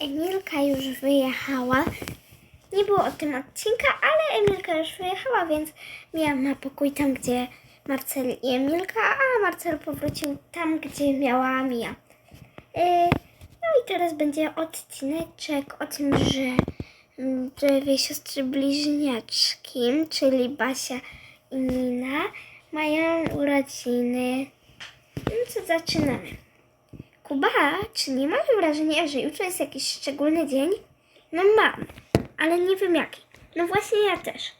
Emilka już wyjechała. Nie było o tym odcinka, ale Emilka już wyjechała, więc miałam na pokój tam, gdzie Marcel i Emilka, a Marcel powrócił tam, gdzie miała Mia. Yy, no i teraz będzie odcineczek o tym, że mm, dwie siostry bliźniaczki, czyli Basia i Nina, mają urodziny. No co zaczynamy? Kuba, czy nie masz wrażenia, że jutro jest jakiś szczególny dzień? No mam, ale nie wiem jaki. No właśnie ja też.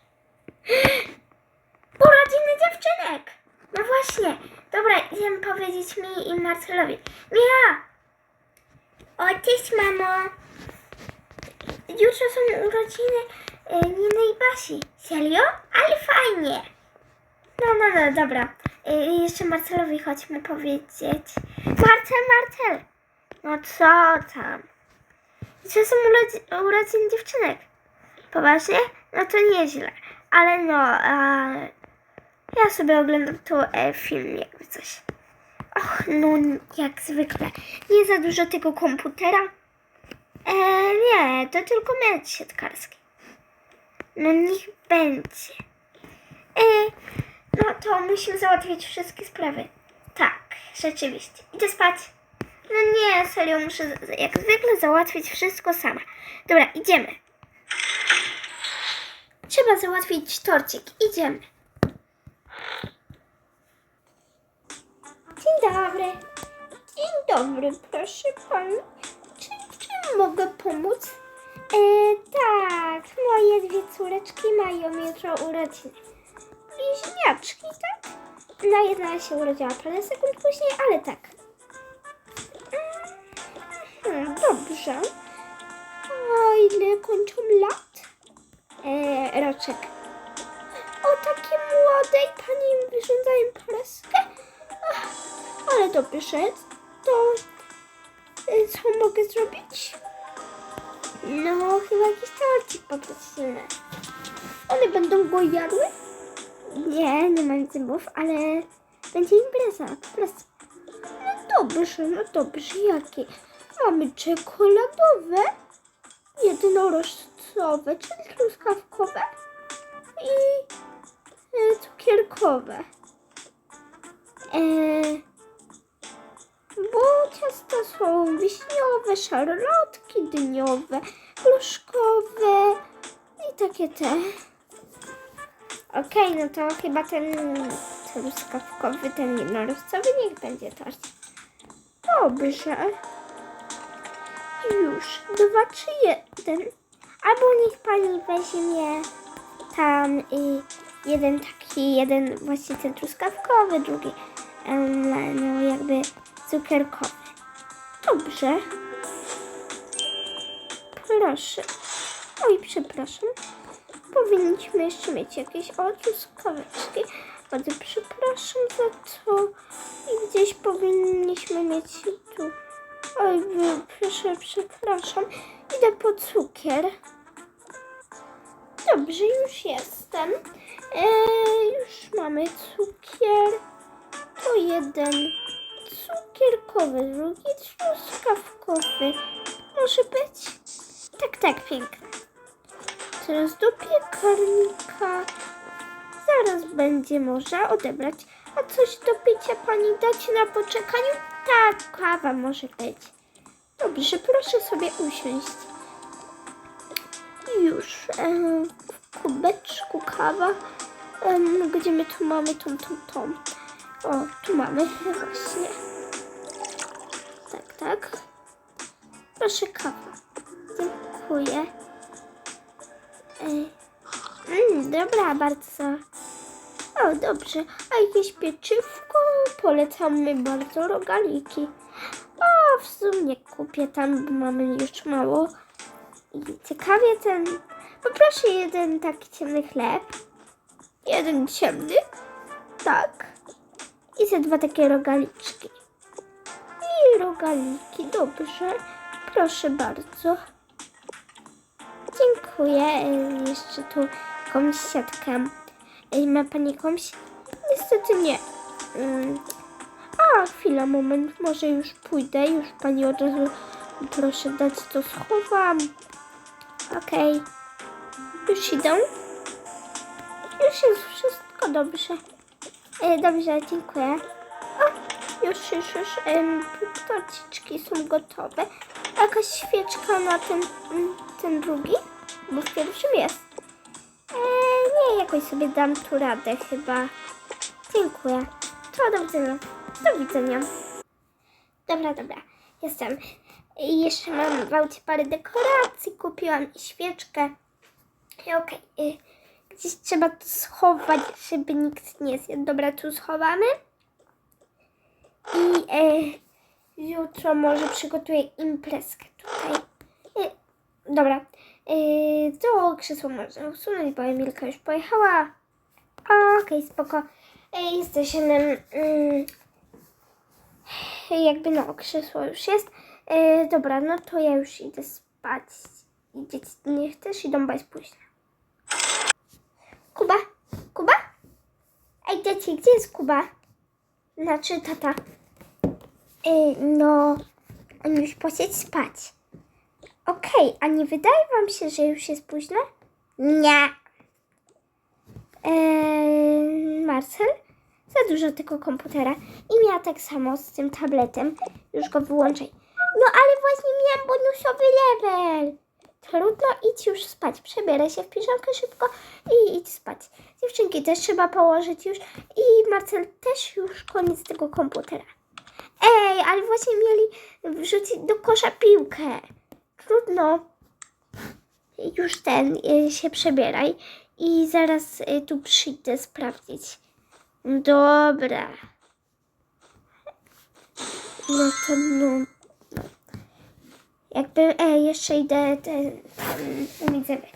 Urodziny dziewczynek! No właśnie. Dobra, idziemy powiedzieć mi i Marcelowi. Mia! O, cześć mamo! Jutro są urodziny y, Niny i Basi. Serio? Ale fajnie! No, no, no, dobra. Y, jeszcze Marcelowi chodźmy powiedzieć. Marcel, Marcel! No co tam? Dzisiaj są urodzi- urodziny dziewczynek. Poważnie? No to nieźle. Ale no, a... ja sobie oglądam tu e, film, jakby coś. Och, no jak zwykle. Nie za dużo tego komputera. E, nie, to tylko mecz siatkarski. No niech będzie. E, no to musimy załatwić wszystkie sprawy. Tak, rzeczywiście. Idę spać. No nie, serio, muszę jak zwykle załatwić wszystko sama. Dobra, idziemy. Trzeba załatwić torcik. Idziemy. Dzień dobry. Dzień dobry, proszę pani. Czy, czy mogę pomóc? E, tak, moje dwie córeczki mają jutro urodziny. Bliźniaczki, tak? No, jedna się urodziła parę sekund później, ale tak. Mhm, dobrze. A ile kończą lat? E, roczek. O, takie młode i pani im wyrządzają preskę? Ach, ale dobrze. To e, co mogę zrobić? No, chyba jakiś torcik poprosimy. One będą go jadły? Nie, nie mam zębów, ale będzie impreza, po. No dobrze, no dobrze, jakie? Mamy czekoladowe, jednorożcowe, czyli truskawkowe i e, cukierkowe. E, bo ciasta są wiśniowe, szarlotki dyniowe, gruszkowe i takie te. Okej, no to chyba ten truskawkowy, ten jednorożcowy niech będzie tort. Dobrze. Już. Dwa czy jeden? Albo niech pani weźmie tam y, jeden taki, jeden właśnie ten truskawkowy, drugi no jakby cukierkowy. Dobrze. Proszę. Oj, przepraszam. Powinniśmy jeszcze mieć jakieś o truskaweczki. Bardzo przepraszam za to. I gdzieś powinniśmy mieć tu. Oj, proszę, przepraszam. Idę po cukier. Dobrze, już jestem. E, już mamy cukier. To jeden cukierkowy, drugi truskawkowy. Może być? Tak, tak, pięknie. Teraz do piekarnika. Zaraz będzie można odebrać. A coś do picia pani dać na poczekaniu? Tak, kawa może być. Dobrze, proszę sobie usiąść. Już. W kubeczku kawa. Gdzie my tu mamy tą, tą, tą? O, tu mamy właśnie. Tak, tak. Proszę kawa. Dziękuję. Ej. Mm, dobra, bardzo. O, dobrze. A jakieś pieczywko? Polecamy bardzo rogaliki. O, w sumie kupię tam, bo mamy już mało. I ciekawie ten... Poproszę jeden taki ciemny chleb. Jeden ciemny. Tak. I ze dwa takie rogaliczki. I rogaliki, dobrze. Proszę bardzo. Dziękuję. E, Jeszcze tu jakąś siatkę. E, Ma pani jakąś? Niestety nie. Mm. A, chwila, moment. Może już pójdę. Już pani od razu Proszę dać to schowam. Okej. Już idą. Już jest wszystko dobrze. E, dobrze, dziękuję. O, już, już, już. Em, torciczki są gotowe. Jakaś świeczka na ten, ten drugi? Bo w pierwszym jest. E, nie, jakoś sobie dam tu radę chyba. Dziękuję. To do widzenia. Do widzenia. Dobra, dobra. Jestem. I jeszcze mam w aucie parę dekoracji. Kupiłam i świeczkę. I okej. y, Gdzieś trzeba to schować, żeby nikt nie zjadł. Dobra, tu schowamy. I e, jutro może przygotuję imprezkę tutaj. E, dobra. E, to krzesło można usunąć, bo Emilka już pojechała. Okej, spoko. E, jesteśmy... Mm, jakby no, krzesło już jest. Dobra, no to ja już idę spać. Dzieci nie chcesz? Idą bez późno. Kuba? Kuba? Ej, dzieci, gdzie jest Kuba? Znaczy tata. E, no, on już poszedł spać. Okej, a nie wydaje wam się, że już jest późno? Nie. Eee, Marcel? Za dużo tego komputera. I miała tak samo z tym tabletem. Już go wyłączaj. No ale właśnie miałam bonusowy level. Trudno, idź już spać. Przebieraj się w piżamkę szybko i idź spać. Dziewczynki też trzeba położyć już. I Marcel też już koniec tego komputera. Ej, ale właśnie mieli wrzucić do kosza piłkę. Trudno. Już ten y, się przebieraj i zaraz y, tu przyjdę sprawdzić. Dobra. No to no. no. Jakby, e, jeszcze idę ten, umyć zęby.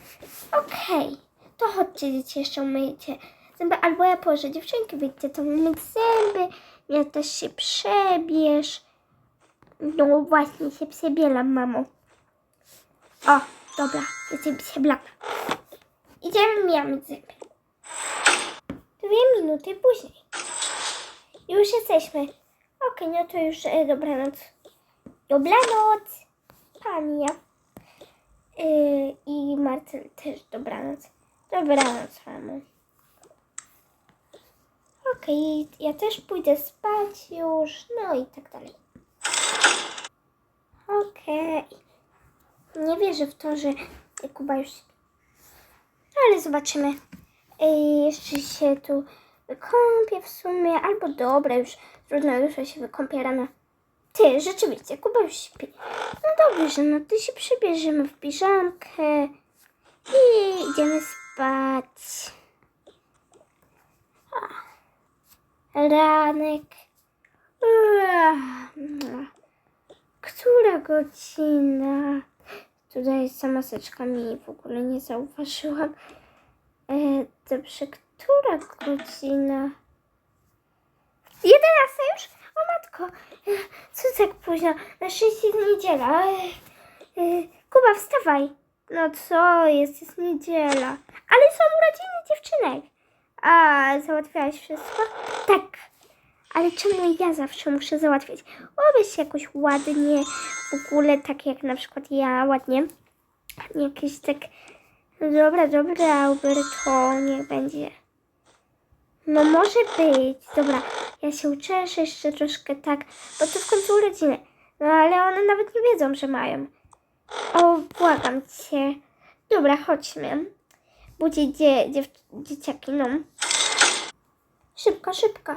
Okej, to chodźcie dzieci, jeszcze umyjcie zęby, albo ja położę dziewczynki, wyjdźcie to umyć zęby, ja też się przebierz. No właśnie się przebieram, mamo. O, dobra, jestem przeblana. Idziemy myć zęby. Dwie minuty później. Już jesteśmy. Okej, no to już e, dobranoc. Dobranoc, Pania. Yy, I Marcel też dobranoc. Dobranoc, mamo. Okej, ja też pójdę spać już, no i tak dalej. Okej. Nie wierzę w to, że Kuba już. Ale zobaczymy. Ej, jeszcze się tu wykąpię w sumie, albo dobra, już trudno, już się wykąpię rano. Ty, rzeczywiście, Kuba już śpi. No dobrze, no to się przebierzemy w piżamkę i idziemy spać. A, Ranek. Która godzina? Tutaj jest maseczka mi w ogóle nie zauważyłam. E, dobrze, która godzina? Jedenasta już? O matko, e, co tak późno? Na szczęście jest niedziela. E, e, Kuba, wstawaj. No co, jest, jest niedziela. Ale są urodziny dziewczynek. A, załatwiałaś wszystko? Tak. Ale czemu ja zawsze muszę załatwiać? Obyś jakoś ładnie, w ogóle tak jak na przykład ja, ładnie. Jakieś tak... Dobra, dobra, Alberto, niech będzie. No może być. Dobra, ja się uczeszę jeszcze troszkę tak, bo to w końcu urodziny. No ale one nawet nie wiedzą, że mają. O, błagam cię. Dobra, chodźmy. Budzi dzie, dziew, dzieciaki, no. Szybko, szybko.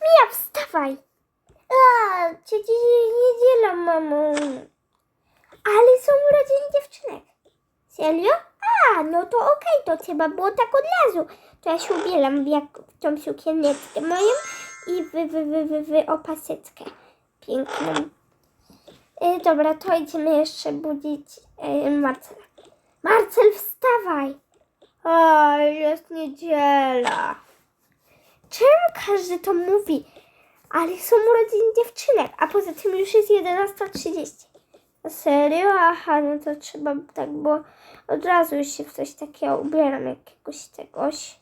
Mija, wstawaj. A, dziś niedziela, mamo. Ale są urodziny dziewczynek. Serio? A, no to okej, to trzeba było tak od razu. To ja się ubieram w, jak, w tą sukieneczkę moją i wy, wy, wy, wy, wy opaseczkę piękną. E, dobra, to idziemy jeszcze budzić e, Marcela. Marcel, wstawaj! Niedziela. Czemu każdy to mówi? Ale są urodziny dziewczynek, a poza tym już jest 11.30. Serio? Aha, no to trzeba tak, bo od razu już się w coś takiego ubieram, jakiegoś tegoś.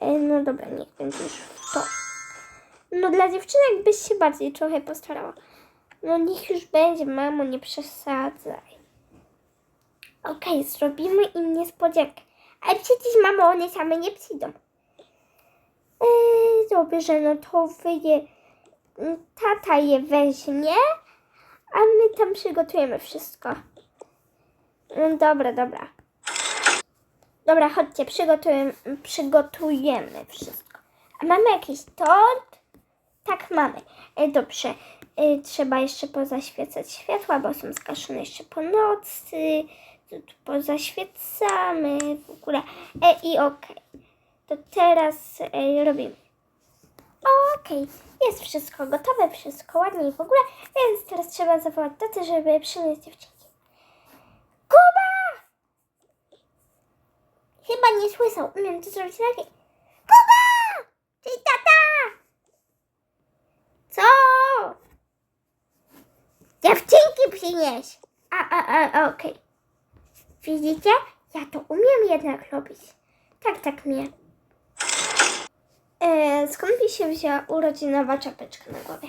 No dobra, niech będzie już w to. No dla dziewczynek byś się bardziej trochę postarała. No niech już będzie, mamo, nie przesadzaj. Okej, zrobimy im niespodziankę. Ale przecież, mamo, one same nie przyjdą. Dobrze, no to wy je... Tata je weźmie, a my tam przygotujemy wszystko. No dobra, dobra. Dobra, chodźcie, przygotujemy, przygotujemy wszystko. A mamy jakiś tort? Tak, mamy. E, dobrze. E, trzeba jeszcze pozaświecać światła, bo są skaszone jeszcze po nocy. Tu, pozaświecamy w ogóle. E, I okej. To teraz e, robimy. Okej, jest wszystko gotowe, wszystko ładnie i w ogóle, więc teraz trzeba zawołać tatę, żeby przynieść dziewczynki. Kuba! Chyba nie słyszał, umiem to zrobić lepiej. Kuba! Cześć tata! Co? Dziewczynki przynieś! A, a, a, okej. Widzicie? Ja to umiem jednak robić. Tak, tak mnie. E, skąd mi się wzięła urodzinowa czapeczka na głowie?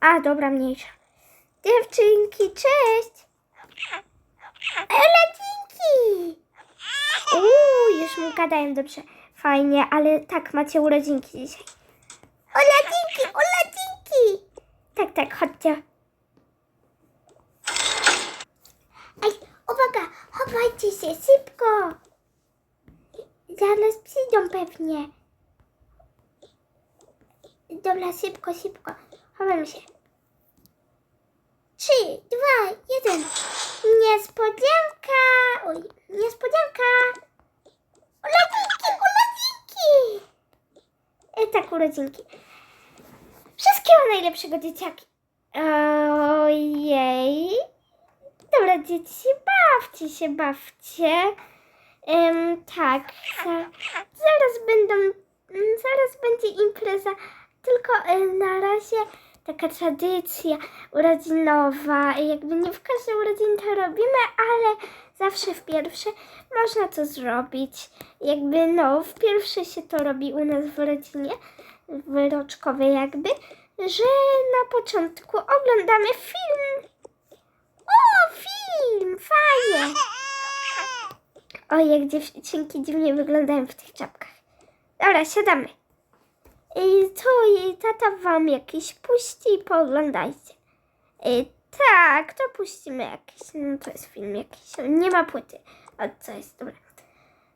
A, dobra, mniejsza. Dziewczynki, cześć! Urodzinki! Uuu, już mu gadają dobrze. Fajnie, ale tak, macie urodzinki dzisiaj. Urodzinki, urodzinki! Tak, tak, chodźcie. Ej, uwaga, chowajcie się szybko. Zaraz przyjdą pewnie. Dobra, szybko, szybko. Chowam się. Trzy, dwa, jeden. Niespodzianka! Oj, niespodzianka! Urodzinki, urodzinki! E, tak, urodzinki. Wszystkiego najlepszego, dzieciaki. Ojej. Dzieci, bawcie się, bawcie. Em, tak, za, zaraz będą, mm, zaraz będzie impreza, tylko e, na razie taka tradycja urodzinowa. Jakby nie w każdej urodziny to robimy, ale zawsze w pierwsze można to zrobić. Jakby no, w pierwsze się to robi u nas w rodzinie, w roczkowej jakby, że na początku oglądamy film. O, film! Fajnie! Oj, jak dziewczynki dziwnie wyglądają w tych czapkach. Dobra, siadamy. I co, jej tata wam jakiś puści i pooglądajcie. I tak, to puścimy jakiś, no to jest film jakiś, nie ma płyty. O, co jest, dobra.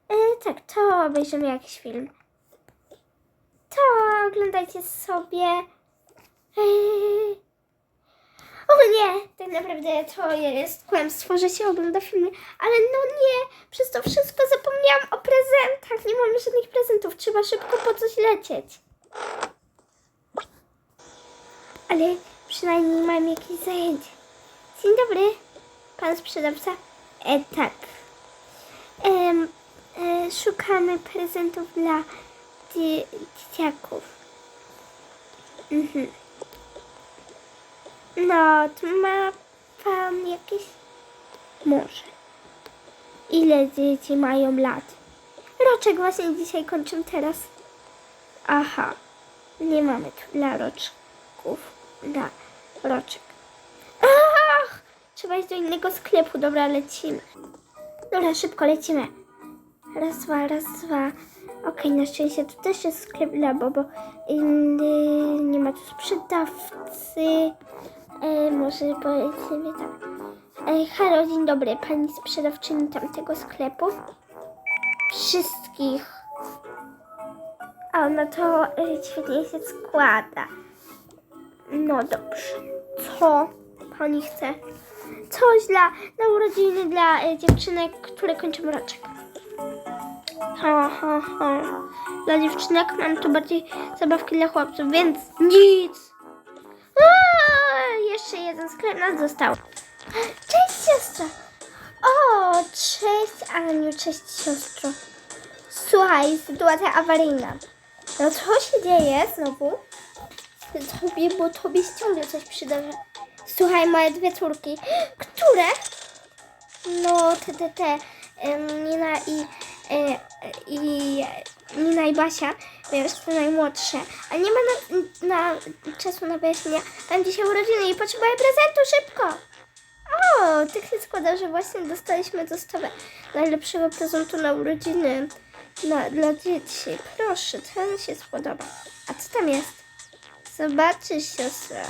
E, tak, to obejrzymy jakiś film. To oglądajcie sobie. E, o nie, tak naprawdę to jest kłamstwo, że się ogląda filmy, ale no nie, przez to wszystko zapomniałam o prezentach, nie mamy żadnych prezentów, trzeba szybko po coś lecieć. Ale przynajmniej mam jakieś zajęcie. Dzień dobry, pan sprzedawca. E, tak. Em, e, szukamy prezentów dla dzie- dzieciaków. Mhm. No, to ma pan jakieś... Może. Ile dzieci mają lat? Roczek właśnie dzisiaj kończą teraz. Aha. Nie mamy tu dla roczków. Dla roczek. Ach! Trzeba iść do innego sklepu. Dobra, lecimy. Dobra, szybko lecimy. Raz, dwa, raz, dwa. Okej, na szczęście to też jest sklep dla Bobo. Nie ma tu sprzedawcy. E, może powiedzmy tak. E, halo, dzień dobry, pani sprzedawczyni tamtego sklepu. Wszystkich. O, no to e, świetnie się składa. No dobrze. Co pani chce? Coś dla, na urodziny dla e, dziewczynek, które kończą roczek. Ha, ha, ha. Dla dziewczynek mam tu bardziej zabawki dla chłopców, więc nic. A, jeszcze jeden sklep nas został. Cześć siostro. O, cześć Aniu, cześć siostro. Słuchaj, sytuacja awaryjna. No co się dzieje znowu? Tobie, bo tobie się ciągle coś przydarza. Słuchaj, moje dwie córki. Które? No, te, te, te. Nina i e, i Nina i Basia, bo już te najmłodsze. A nie ma na, na czasu na wyjaśnienia. Tam dzisiaj urodziny i potrzebuję prezentu szybko. O, tak się składa, że właśnie dostaliśmy dostawę najlepszego prezentu na urodziny dla, dla dzieci. Proszę, ten się spodoba. A co tam jest? Zobaczysz, siostra.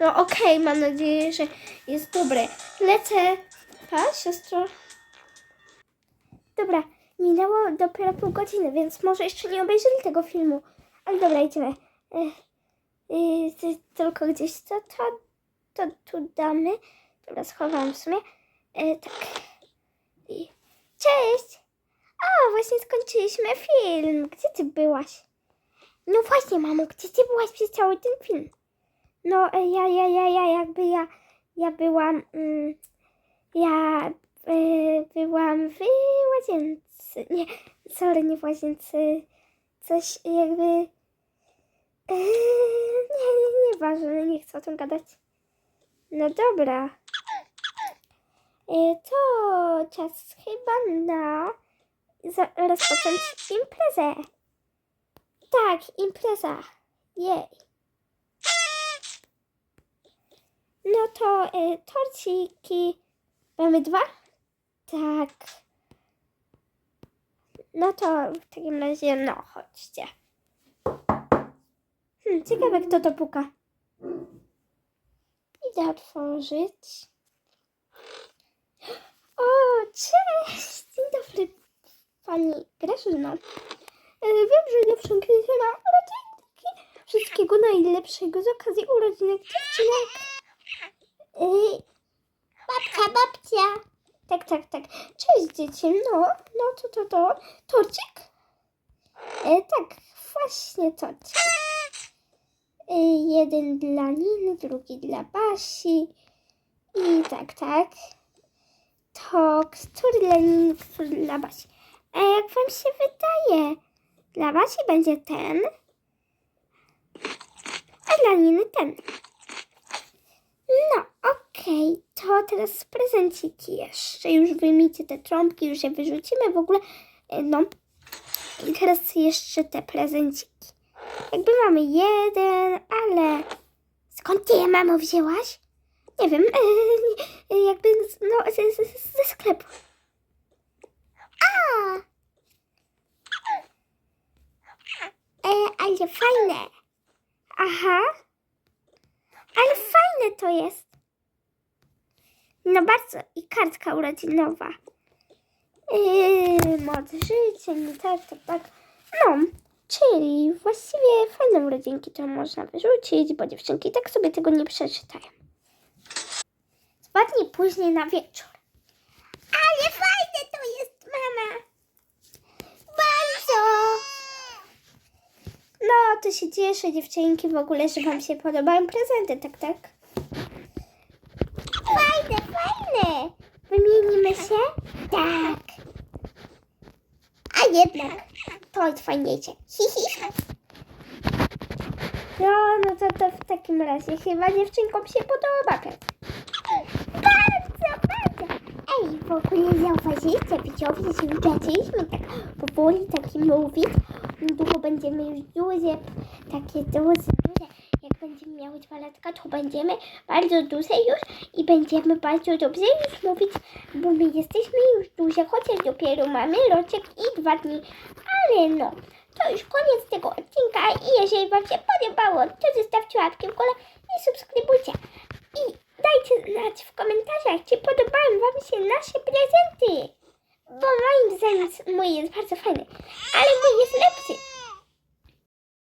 No okej, mam nadzieję, że jest dobre. Lecę. Pa, siostro? Dobra, minęło dopiero pół godziny, więc może jeszcze nie obejrzeli tego filmu. Ale dobra, idziemy. Yy, ty- tylko gdzieś to, to, to tu damy. Dobra, schowam w sumie. E, tak. I... Cześć! O, właśnie skończyliśmy film. Gdzie ty byłaś? No właśnie, mamo, gdzie ty byłaś przez cały ten film? No, ja, ja, ja, ja, jakby ja, ja byłam, mm, ja byłam w łazience, nie, sorry, nie w łazience, coś jakby, e, nie, nie, nieważne, nie chcę o tym gadać. No dobra. E, to czas chyba na rozpocząć imprezę. Tak, impreza. Jej. No to y, torciki. Mamy dwa? Tak. No to w takim razie, no chodźcie. Hmm, ciekawe kto to puka. Idę otworzyć. O, cześć! Dzień dobry, pani Grażyna. E, Wiem, że dziewczynki się na urodzinki. Wszystkiego najlepszego z okazji urodzinek dziewczynek. Babka, babcia. Tak, tak, tak. Cześć dzieci. No, no to, to, to. Torcik? E, tak, właśnie torcik. E, jeden dla Niny, drugi dla Basi. I tak, tak. To który dla Niny, który dla Basi? A jak wam się wydaje? Dla Basi będzie ten, a dla Niny ten. No, okej, to teraz prezenciki jeszcze. Już wyjmijcie te trąbki, już je wyrzucimy w ogóle. No, i teraz jeszcze te prezenciki. Jakby mamy jeden, ale skąd ty je, mamo, wzięłaś? Nie wiem, jakby no, ze, ze, ze sklepu. A! E, ale fajne. Aha. Ale fajne to jest. No bardzo. I kartka urodzinowa. Yy, moc życia, nie tak, tak, tak. No, czyli właściwie fajne urodzinki to można wyrzucić, bo dziewczynki tak sobie tego nie przeczytają. Spadnij później na wieczór. Ale fajne to jest, mama. Bardzo. No, to się cieszę, dziewczynki, w ogóle, że wam się podobają prezenty, tak, tak? Fajne, fajne! Wymienimy się? Tak. A jednak, to jest fajniejsze. Hi. No, no to, to w takim razie chyba dziewczynkom się podoba prezent. Bardzo, bardzo. Ej, w ogóle zauważyliście, widzowie, że zaczęliśmy tak powoli taki mówić. Niedługo będziemy już duże, takie duże, duże. Jak będziemy miały dwa latka, to będziemy bardzo duże już i będziemy bardzo dobrze już mówić, bo my jesteśmy już duże, chociaż dopiero mamy roczek i dwa dni. Ale no, to już koniec tego odcinka i jeżeli Wam się podobało, to zostawcie łapkę w górę i subskrybujcie. I dajcie znać w komentarzach, czy podobają Wam się nasze prezenty bo moim zdaniem mój jest bardzo fajny, ale mój jest lepszy.